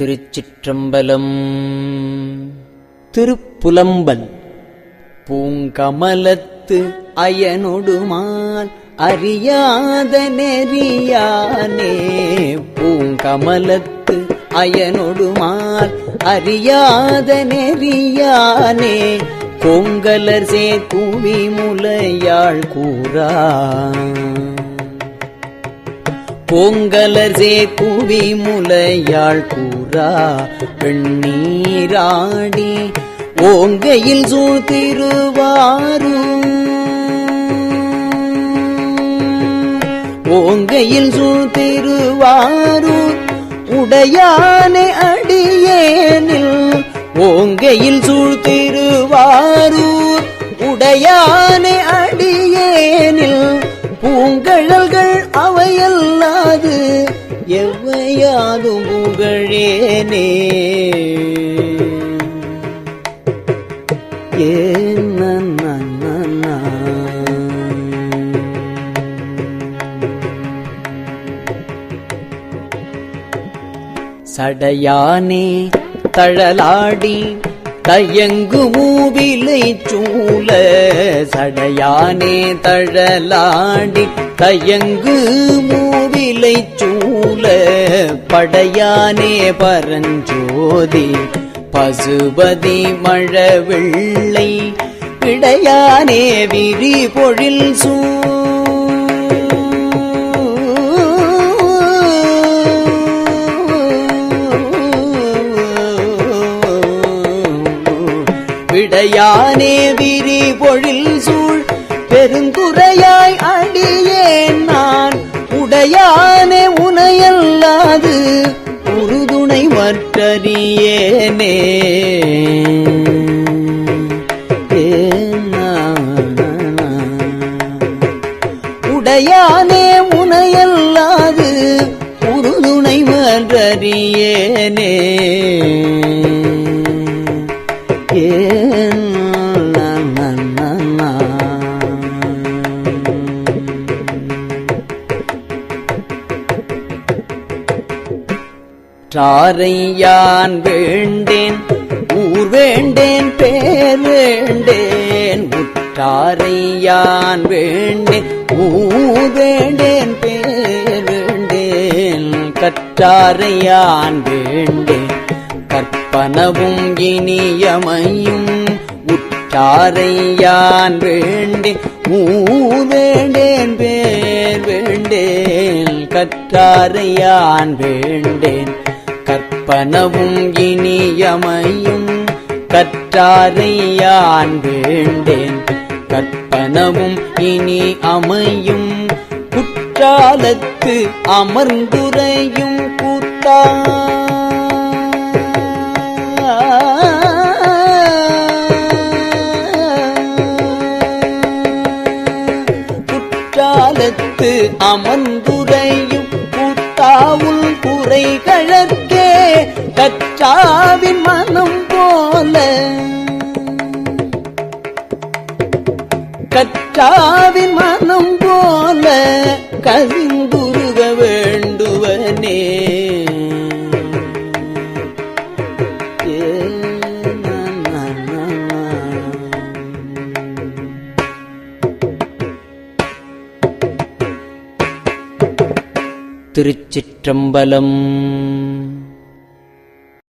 திருச்சிற்றம்பலம். திருப்புலம்பல். பூங்கமலத்து அயனொடுமால் அறியாத நெறியானே. பூங்கமலத்து அயனொடுமால் அறியாத நெறியானே. கொங்கலர் சே சேக்குவி முலையாள் கூறா. பொங்கலசே குவி முலையாள் கூறா பெண்ணீராடி ஓங்கையில் சூழ்த்திருவாரு ஓங்கையில் சூழ்த்திருவாரு உடையானை அடியேனில். ஓங்கையில் சூழ்த்திருவாரூர் உடையானை அடியேனில் எவ்வையாதும் புகழேனே ஏன் சடையானே தழலாடி கையங்கு மூவிலை சூழ சடையானே தழலாடி கையங்கு மூவிலை சூழ படையானே பரஞ்சோதி பசுபதி மழவெள்ளை இடையானே விரி பொழில் சூ விடையானே விரி பொழில் சூழ். பெருங்குறையாய் அடியேன் நான். உடையானே உனையல்லாது. உறுதுணை மற்றறியேனே. உடையானே முனையல்லாது உறுதுணை மன்றறியேனே ாரையான் வேண்டேன் ஊர் வேண்டேன் பேர் வேண்டேன் உற்றாரையான் வேண்டேன் ஊர் வேண்டேன் பேர் வேண்டேன் கற்றாரையான் வேண்டேன். கற்பனவும் இனியமையும் உற்றாரையான் வேண்டேன் ஊர் வேண்டேன் பேர் வேண்டேன் கற்றாரையான் வேண்டேன். கற்பனவும் இனியமையும் கற்றாரையான் வேண்டேன். கற்பனவும் இனி அமையும் குற்றாலத்து அமர்ந்துரையும் கூத்தா. குற்றாலத்து அமர்ந்துரையும் கூத்தாவுள் குறை கழற்கே கச்சாவின் மனம் போல. கச்சாவின் மனம் திருச்சிற்றம்பலம்.